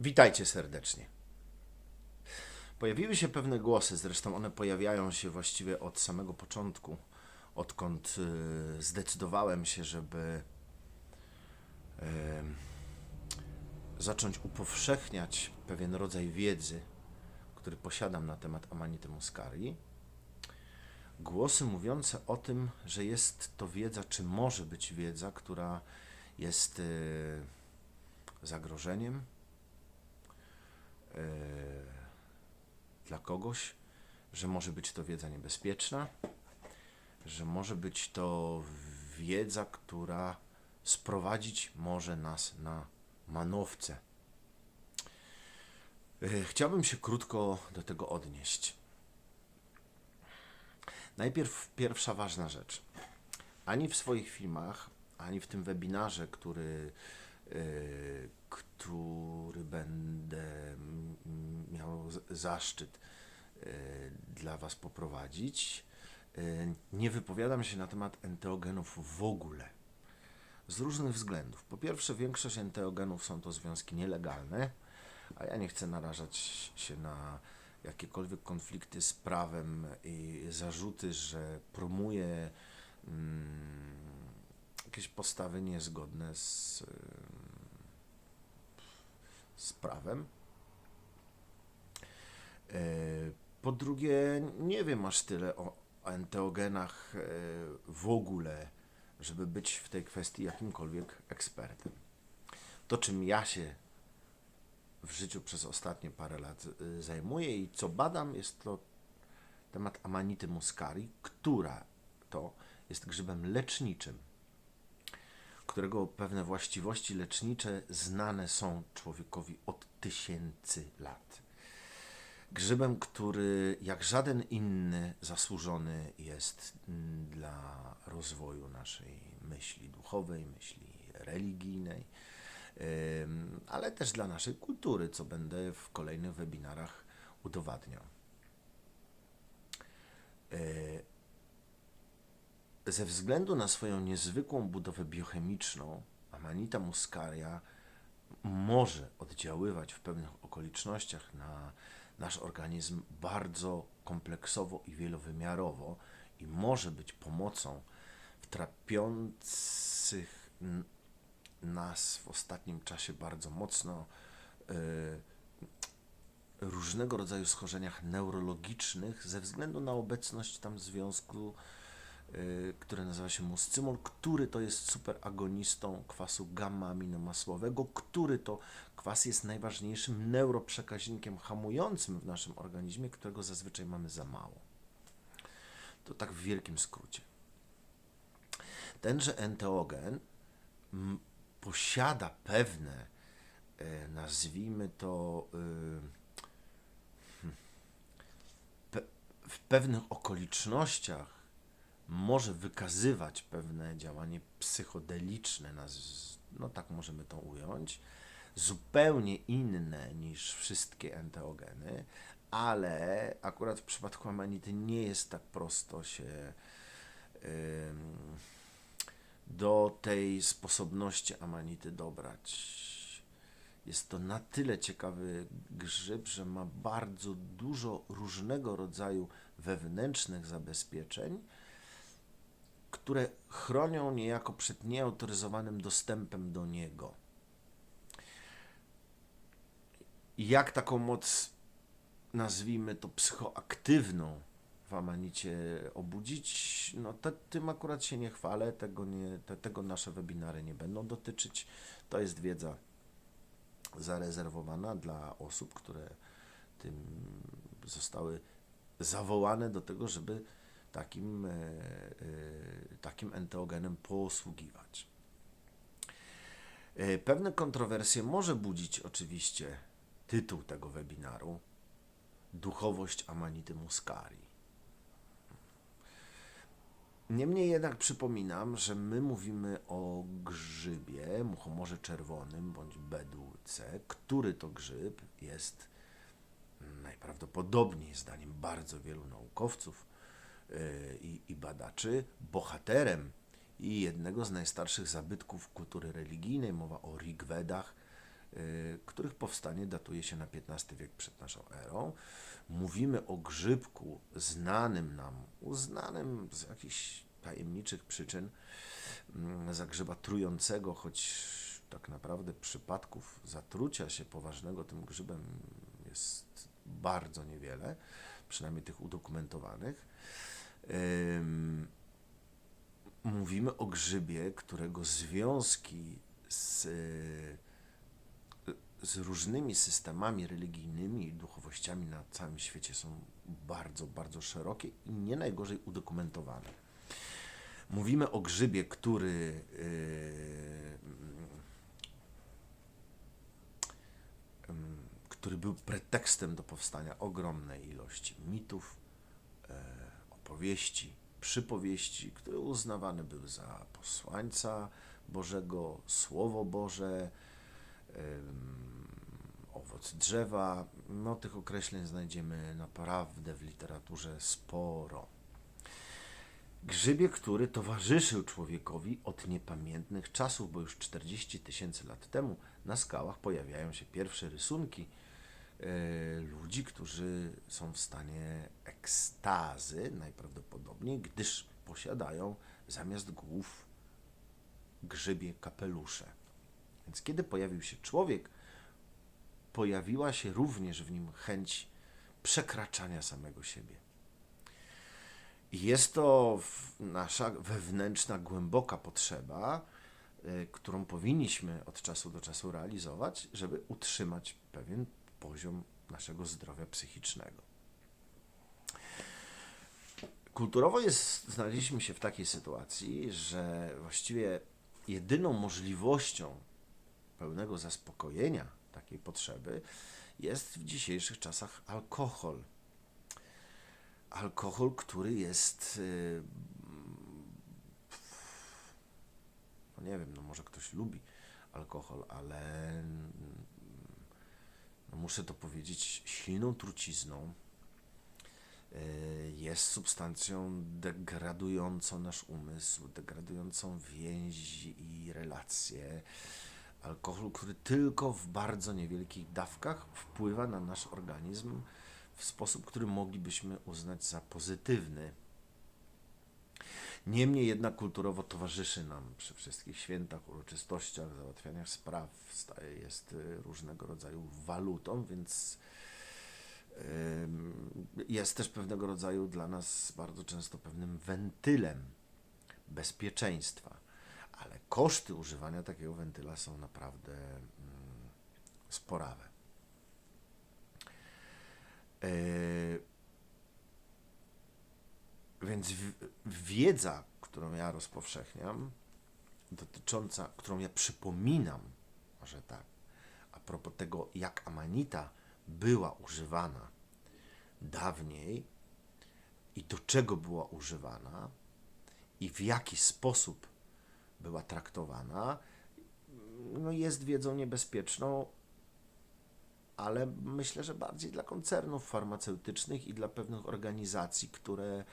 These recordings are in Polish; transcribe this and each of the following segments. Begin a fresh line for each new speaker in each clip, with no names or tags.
Witajcie serdecznie. Pojawiły się pewne głosy, zresztą one pojawiają się właściwie od samego początku, odkąd y, zdecydowałem się, żeby zacząć upowszechniać pewien rodzaj wiedzy, który posiadam na temat Amanity Muscari. Głosy mówiące o tym, że jest to wiedza, czy może być wiedza, która jest y, zagrożeniem, dla kogoś, że może być to wiedza niebezpieczna, że może być to wiedza, która sprowadzić może nas na manowce. E, Chciałbym się krótko do tego odnieść. Najpierw pierwsza ważna rzecz. Ani w swoich filmach, ani w tym webinarze, który, y, który będę zaszczyt y, dla Was poprowadzić, y, nie wypowiadam się na temat enteogenów w ogóle. Z różnych względów. Po pierwsze, większość enteogenów są to związki nielegalne, a ja nie chcę narażać się na jakiekolwiek konflikty z prawem i zarzuty, że promuję mm, jakieś postawy niezgodne z, ym, z prawem. E, Po drugie, nie wiem aż tyle o enteogenach e, w ogóle, żeby być w tej kwestii jakimkolwiek ekspertem. To, czym ja się w życiu przez ostatnie parę lat y, zajmuję i co badam, jest to temat Amanity muscari, która to jest grzybem leczniczym, którego pewne właściwości lecznicze znane są człowiekowi od tysięcy lat. Grzybem, który jak żaden inny zasłużony jest dla rozwoju naszej myśli duchowej, myśli religijnej, ale też dla naszej kultury, co będę w kolejnych webinarach udowadniał. Yy, Ze względu na swoją niezwykłą budowę biochemiczną, Amanita muscaria może oddziaływać w pewnych okolicznościach na nasz organizm bardzo kompleksowo i wielowymiarowo i może być pomocą w trapiących nas w ostatnim czasie bardzo mocno y, różnego rodzaju schorzeniach neurologicznych ze względu na obecność tam związku, które nazywa się muscymol, który to jest superagonistą kwasu gamma-aminomasłowego, który to kwas jest najważniejszym neuroprzekaźnikiem hamującym w naszym organizmie, którego zazwyczaj mamy za mało. To tak w wielkim skrócie. Tenże enteogen posiada pewne, e, nazwijmy to, y, hmm, w pewnych okolicznościach może wykazywać pewne działanie psychodeliczne, no tak możemy to ująć, zupełnie inne niż wszystkie enteogeny, ale akurat w przypadku amanity nie jest tak prosto się do tej sposobności amanity dobrać. Jest to na tyle ciekawy grzyb, że ma bardzo dużo różnego rodzaju wewnętrznych zabezpieczeń, które chronią niejako przed nieautoryzowanym dostępem do niego. Jak taką moc, nazwijmy to psychoaktywną, w Amanicie obudzić, no te, tym akurat się nie chwalę, tego, nie, te, tego nasze webinary nie będą dotyczyć. To jest wiedza zarezerwowana dla osób, które tym zostały zawołane do tego, żeby takim, e, e, takim enteogenem posługiwać. E, Pewne kontrowersje może budzić oczywiście tytuł tego webinaru Duchowość Amanity Muscari. Niemniej jednak przypominam, że my mówimy o grzybie, muchomorze czerwonym bądź bedulce, który to grzyb jest najprawdopodobniej, zdaniem bardzo wielu naukowców i, i badaczy, bohaterem i jednego z najstarszych zabytków kultury religijnej, mowa o Rigvedach, y, których powstanie datuje się na XV wiek przed naszą erą. Mówimy o grzybku znanym nam, uznanym z jakichś tajemniczych przyczyn mm, za grzyba trującego, choć tak naprawdę przypadków zatrucia się poważnego tym grzybem jest bardzo niewiele, przynajmniej tych udokumentowanych. Mówimy o grzybie, którego związki z, z różnymi systemami religijnymi i duchowościami na całym świecie są bardzo, bardzo szerokie i nie najgorzej udokumentowane. Mówimy o grzybie, który który był pretekstem do powstania ogromnej ilości mitów, opowieści, przypowieści, które uznawane były za posłańca Bożego, Słowo Boże, owoc drzewa. No, tych określeń znajdziemy naprawdę w literaturze sporo. Grzybie, który towarzyszył człowiekowi od niepamiętnych czasów, bo już 40 tysięcy lat temu na skałach pojawiają się pierwsze rysunki ludzi, którzy są w stanie ekstazy najprawdopodobniej, gdyż posiadają zamiast głów grzybie kapelusze. Więc kiedy pojawił się człowiek, pojawiła się również w nim chęć przekraczania samego siebie. Jest to nasza wewnętrzna, głęboka potrzeba, y, którą powinniśmy od czasu do czasu realizować, żeby utrzymać pewien poziom naszego zdrowia psychicznego. Kulturowo jest, znaleźliśmy się w takiej sytuacji, że właściwie jedyną możliwością pełnego zaspokojenia takiej potrzeby jest w dzisiejszych czasach alkohol alkohol, który jest. y, No nie wiem, no może ktoś lubi alkohol, ale muszę to powiedzieć, silną trucizną. y, Jest substancją degradującą nasz umysł, degradującą więzi i relacje. Alkohol, który tylko w bardzo niewielkich dawkach wpływa na nasz organizm w sposób, który moglibyśmy uznać za pozytywny. Niemniej jednak kulturowo towarzyszy nam przy wszystkich świętach, uroczystościach, załatwianiach spraw, jest y, różnego rodzaju walutą, więc jest też pewnego rodzaju dla nas bardzo często pewnym wentylem bezpieczeństwa. Ale koszty używania takiego wentyla są naprawdę mm, sporawe. E, Więc wiedza, którą ja rozpowszechniam, dotycząca, którą ja przypominam, że tak, a propos tego, jak amanita była używana dawniej i do czego była używana i w jaki sposób była traktowana, no jest wiedzą niebezpieczną, ale myślę, że bardziej dla koncernów farmaceutycznych i dla pewnych organizacji, które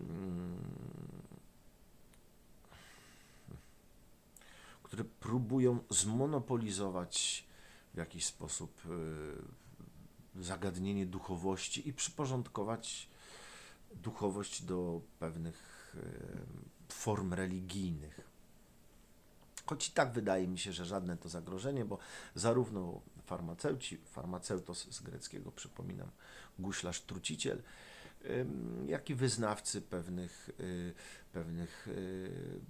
mm, które próbują zmonopolizować w jakiś sposób y, zagadnienie duchowości i przyporządkować duchowość do pewnych y, form religijnych. Choć i tak wydaje mi się, że żadne to zagrożenie, bo zarówno farmaceuci, farmaceutos z greckiego, przypominam, guślarz, truciciel, jak i wyznawcy pewnych, y, pewnych y,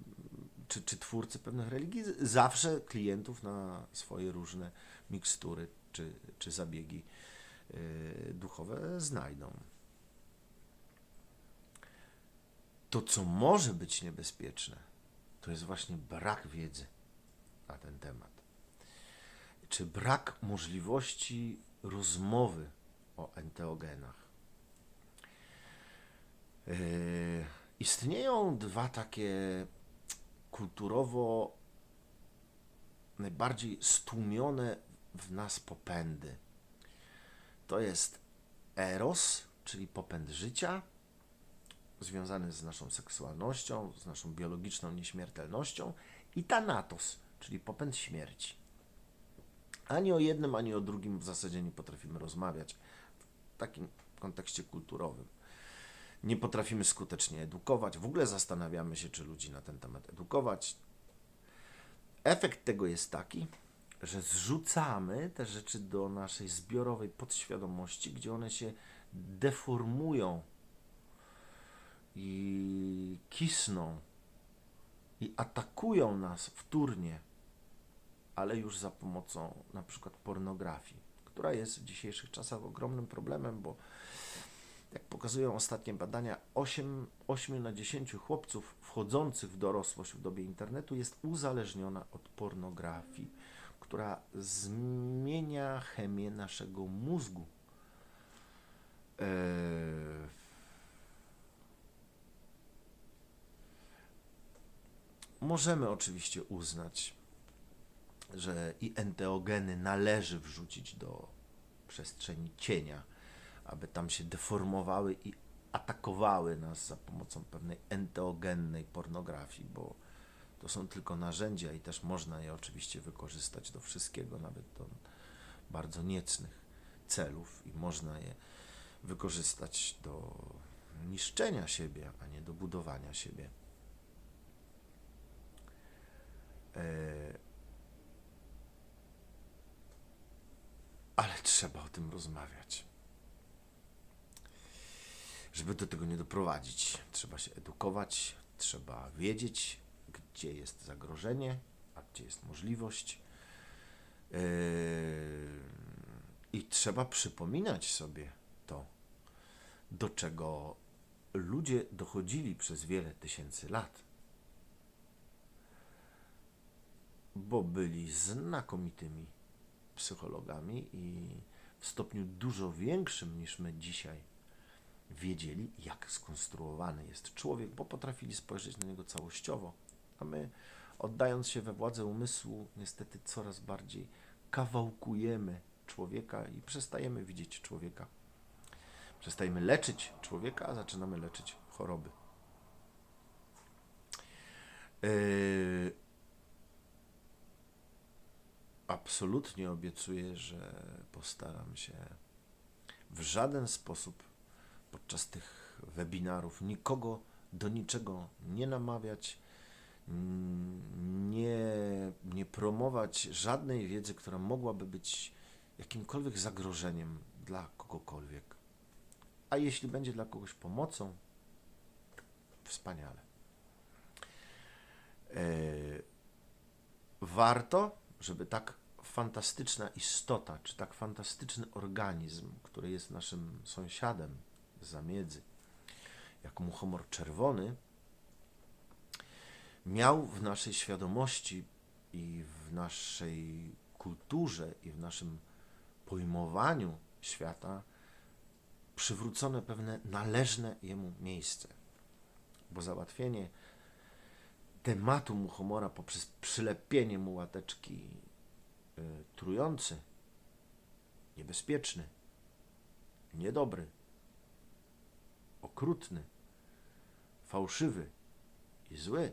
czy, czy twórcy pewnych religii, zawsze klientów na swoje różne mikstury czy, czy zabiegi y, duchowe znajdą. To, co może być niebezpieczne, to jest właśnie brak wiedzy na ten temat. Czy brak możliwości rozmowy o enteogenach. Yy, istnieją dwa takie kulturowo najbardziej stłumione w nas popędy. To jest eros, czyli popęd życia, związany z naszą seksualnością, z naszą biologiczną nieśmiertelnością, i thanatos, czyli popęd śmierci. Ani o jednym, ani o drugim w zasadzie nie potrafimy rozmawiać w takim kontekście kulturowym. Nie potrafimy skutecznie edukować. W ogóle zastanawiamy się, czy ludzi na ten temat edukować. Efekt tego jest taki, że zrzucamy te rzeczy do naszej zbiorowej podświadomości, gdzie one się deformują i kisną i atakują nas wtórnie, ale już za pomocą na przykład pornografii, która jest w dzisiejszych czasach ogromnym problemem, bo jak pokazują ostatnie badania, 8, 8 na 10 chłopców wchodzących w dorosłość w dobie internetu jest uzależniona od pornografii, która zmienia chemię naszego mózgu. Eee, Możemy oczywiście uznać, że i enteogeny należy wrzucić do przestrzeni cienia, aby tam się deformowały i atakowały nas za pomocą pewnej enteogennej pornografii, bo to są tylko narzędzia i też można je oczywiście wykorzystać do wszystkiego, nawet do bardzo niecnych celów i można je wykorzystać do niszczenia siebie, a nie do budowania siebie. E, Ale trzeba o tym rozmawiać. Żeby do tego nie doprowadzić, trzeba się edukować, trzeba wiedzieć, gdzie jest zagrożenie, a gdzie jest możliwość. Yy, I trzeba przypominać sobie to, do czego ludzie dochodzili przez wiele tysięcy lat. Bo byli znakomitymi psychologami i w stopniu dużo większym niż my dzisiaj wiedzieli, jak skonstruowany jest człowiek, bo potrafili spojrzeć na niego całościowo. A my, oddając się we władzę umysłu, niestety coraz bardziej kawałkujemy człowieka i przestajemy widzieć człowieka. Przestajemy leczyć człowieka, a zaczynamy leczyć choroby. Yy, absolutnie obiecuję, że postaram się w żaden sposób podczas tych webinarów nikogo do niczego nie namawiać, nie, nie promować żadnej wiedzy, która mogłaby być jakimkolwiek zagrożeniem dla kogokolwiek. A jeśli będzie dla kogoś pomocą, wspaniale. E, warto, żeby tak fantastyczna istota, czy tak fantastyczny organizm, który jest naszym sąsiadem zamiedzy, jak muchomor czerwony, miał w naszej świadomości i w naszej kulturze i w naszym pojmowaniu świata przywrócone pewne należne jemu miejsce. Bo załatwienie tematu muchomora poprzez przylepienie mu łateczki trujący, niebezpieczny, niedobry, okrutny, fałszywy i zły,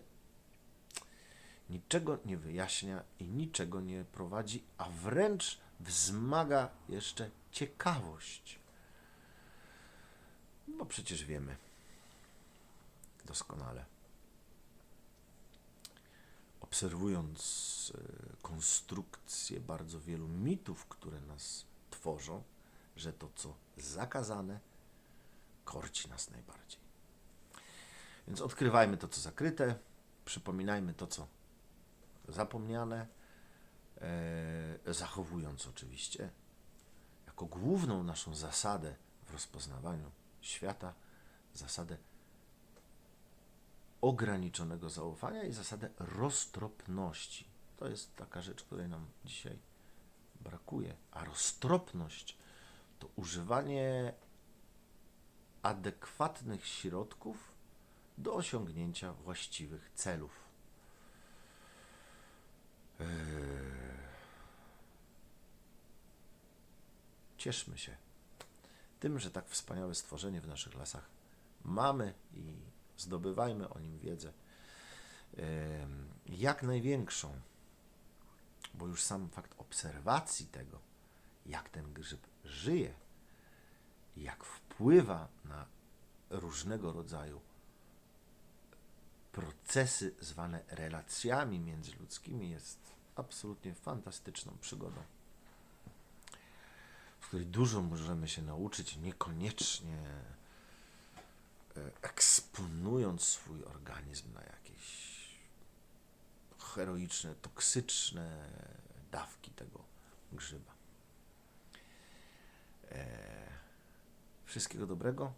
niczego nie wyjaśnia i niczego nie prowadzi, a wręcz wzmaga jeszcze ciekawość. Bo przecież wiemy doskonale. Obserwując e, konstrukcję bardzo wielu mitów, które nas tworzą, że to, co zakazane, korci nas najbardziej. Więc odkrywajmy to, co zakryte, przypominajmy to, co zapomniane, e, zachowując oczywiście jako główną naszą zasadę w rozpoznawaniu świata zasadę ograniczonego zaufania i zasadę roztropności. To jest taka rzecz, której nam dzisiaj brakuje. A roztropność to używanie adekwatnych środków do osiągnięcia właściwych celów. Eee. Cieszmy się tym, że tak wspaniałe stworzenie w naszych lasach mamy i zdobywajmy o nim wiedzę. Jak największą, bo już sam fakt obserwacji tego, jak ten grzyb żyje, jak wpływa na różnego rodzaju procesy zwane relacjami międzyludzkimi, jest absolutnie fantastyczną przygodą, w której dużo możemy się nauczyć, niekoniecznie eksponując swój organizm na jakieś heroiczne, toksyczne dawki tego grzyba. E, wszystkiego dobrego.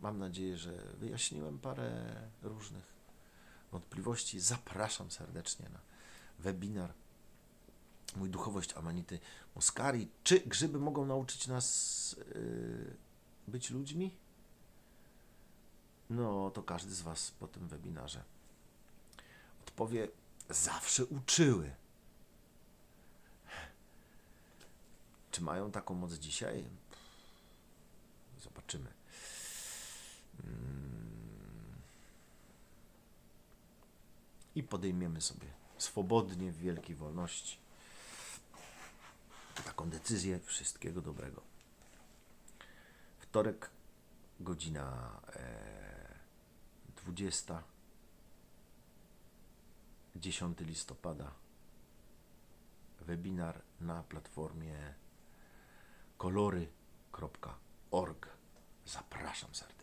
Mam nadzieję, że wyjaśniłem parę różnych wątpliwości. Zapraszam serdecznie na webinar Mój duchowość Amanity Muscari. Czy grzyby mogą nauczyć nas yy, być ludźmi? No, to każdy z Was po tym webinarze odpowie, zawsze uczyły. Czy mają taką moc dzisiaj? Zobaczymy. Mm. I podejmiemy sobie swobodnie, w wielkiej wolności taką decyzję. Wszystkiego dobrego. Wtorek, godzina e, 20. 10 listopada. Webinar na platformie kolory.org. Zapraszam serdecznie.